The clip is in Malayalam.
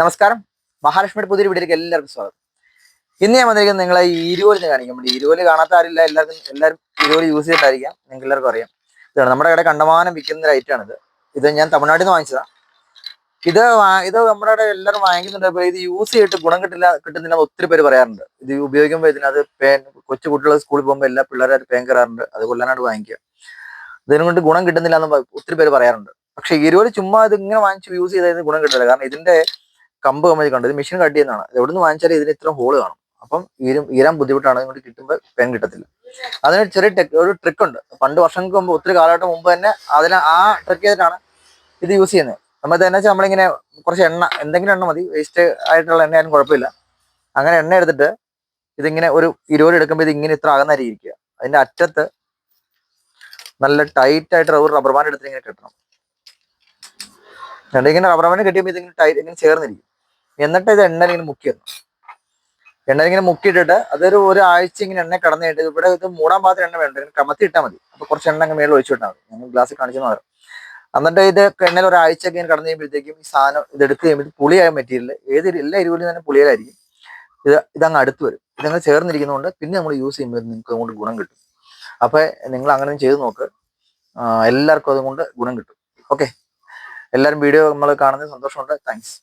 നമസ്കാരം. മഹാലക്ഷ്മിയുടെ പുതിയൊരു വീഡിയോയിലേക്ക് എല്ലാവർക്കും സ്വാഗതം. ഇന്ന് ഞാൻ വന്നിരിക്കുന്നത് നിങ്ങളെ ഇരുവലിന് കാണിക്കാൻ വേണ്ടി. ഇരുവൽ കാണാത്ത ആരില്ല എല്ലാവർക്കും എല്ലാവരും ഇരുവൽ യൂസ് ചെയ്തിട്ടായിരിക്കാം നിങ്ങൾക്ക് എല്ലാവർക്കും അറിയാം. ഇതാണ് നമ്മുടെ കടയിൽ കണ്ടമാനം വിൽക്കുന്ന ഒരു ഇത് ഞാൻ തമിഴ്നാട്ടിൽ നിന്ന് വാങ്ങിച്ചതാണ് ഇത് ഇത് നമ്മുടെ ഇവിടെ എല്ലാവരും വാങ്ങിക്കുന്നുണ്ട്. അപ്പോൾ ഇത് യൂസ് ചെയ്തിട്ട് ഗുണം കിട്ടില്ല കിട്ടുന്നില്ല ഒത്തിരി പേര് പറയാറുണ്ട്. ഇത് ഉപയോഗിക്കുമ്പോൾ ഇതിനകത്ത് പേൻ കൊച്ചു കുട്ടികൾ സ്കൂളിൽ പോകുമ്പോൾ എല്ലാ പിള്ളേരും പേൻ കയറാറുണ്ട്. അത് കൊല്ലാനായിട്ട് വാങ്ങിക്കുക. ഇതിനെ കൊണ്ട് ഗുണം കിട്ടുന്നില്ല എന്ന് ഒത്തിരി പേര് പറയാറുണ്ട്. പക്ഷേ ഇരുവൽ ചുമ്മാ ഇത് ഇങ്ങനെ വാങ്ങിച്ച് യൂസ് ചെയ്താൽ ഗുണം കിട്ടില്ല കാരണം ഇതിന്റെ കമ്പ് കമ്പനി കണ്ടത് മെഷീൻ കട്ട് ചെയ്യുന്നതാണ്. എവിടെ എവിടുന്ന് വാങ്ങിച്ചാലും ഇതിന് ഇത്ര ഹോൾ കാണും. അപ്പം ഈരും ഈരാൻ ബുദ്ധിമുട്ടാണ് ഇങ്ങോട്ട് കിട്ടുമ്പോൾ പെൻ കിട്ടത്തില്ല. അതിന് ചെറിയ ടെക് ഒരു ട്രിക്ക് ഉണ്ട്. പണ്ട് വർഷങ്ങൾക്ക് മുമ്പ് ഒത്തിരി കാലഘട്ടം മുമ്പ് തന്നെ അതിന് ആ ട്രിക്ക് ചെയ്തിട്ടാണ് ഇത് യൂസ് ചെയ്യുന്നത്. നമ്മൾ തന്നെ വെച്ചാൽ നമ്മളിങ്ങനെ കുറച്ച് എണ്ണ എന്തെങ്കിലും എണ്ണ മതി. വേസ്റ്റ് ആയിട്ടുള്ള എണ്ണ ആയാലും കുഴപ്പമില്ല. അങ്ങനെ എണ്ണ എടുത്തിട്ട് ഇതിങ്ങനെ ഒരു ഇരുപത് എടുക്കുമ്പോൾ ഇത് ഇങ്ങനെ ഇത്ര അകന്നരി ഇരിക്കുക. അതിന്റെ അറ്റത്ത് നല്ല ടൈറ്റ് ആയിട്ട് റബ്ബർ റബ്ബർ ബാൻഡ് എടുത്തിട്ട് ഇങ്ങനെ കെട്ടണം. ഇങ്ങനെ റബ്ബർ ബാൻഡ് കെട്ടിയപ്പോൾ ഇതിങ്ങനെ ടൈറ്റ് ഇങ്ങനെ ചേർന്നിരിക്കും. എന്നിട്ട് ഇത് എണ്ണ ഇങ്ങനെ മുക്കി വന്നു എണ്ണ ഇങ്ങനെ മുക്കിയിട്ടിട്ട് അതൊരു ഒരാഴ്ച ഇങ്ങനെ എണ്ണ കടന്നു കഴിഞ്ഞിട്ട് ഇവിടെ ഇത് മൂടാൻ പാത്രം എണ്ണ വേണ്ട. ഇങ്ങനെ കമത്തി ഇട്ടാൽ മതി. അപ്പൊ കുറച്ച് എണ്ണ അങ്ങ് മേളിൽ ഒഴിച്ചു മതി. ഞങ്ങൾ ഗ്ലാസ്സിൽ കാണിച്ചെന്ന് പറയാം എന്നിട്ട് ഇത് എണ്ണയിൽ ഒരാഴ്ച ഇങ്ങനെ കടന്നു കഴിയുമ്പോഴത്തേക്കും ഈ സാധനം ഇത് എടുത്ത് കഴിയുമ്പോൾ പുളിയായ മെറ്റീരിയൽ ഏത് എല്ലാ എരിവിലും തന്നെ പുളിയായിരിക്കും ഇത് ഇതങ്ങ് അടുത്ത് വരും. ഇതങ്ങ് ചേർന്നിരിക്കുന്നതുകൊണ്ട് പിന്നെ നമ്മൾ യൂസ് ചെയ്യുമ്പോൾ നിങ്ങൾക്ക് അതുകൊണ്ട് ഗുണം കിട്ടും. അപ്പൊ നിങ്ങൾ അങ്ങനെ ചെയ്ത് നോക്ക്. എല്ലാവർക്കും അതുകൊണ്ട് ഗുണം കിട്ടും. ഓക്കെ എല്ലാവരും വീഡിയോ നമ്മൾ കാണുന്നത് സന്തോഷമുണ്ട്. താങ്ക്സ്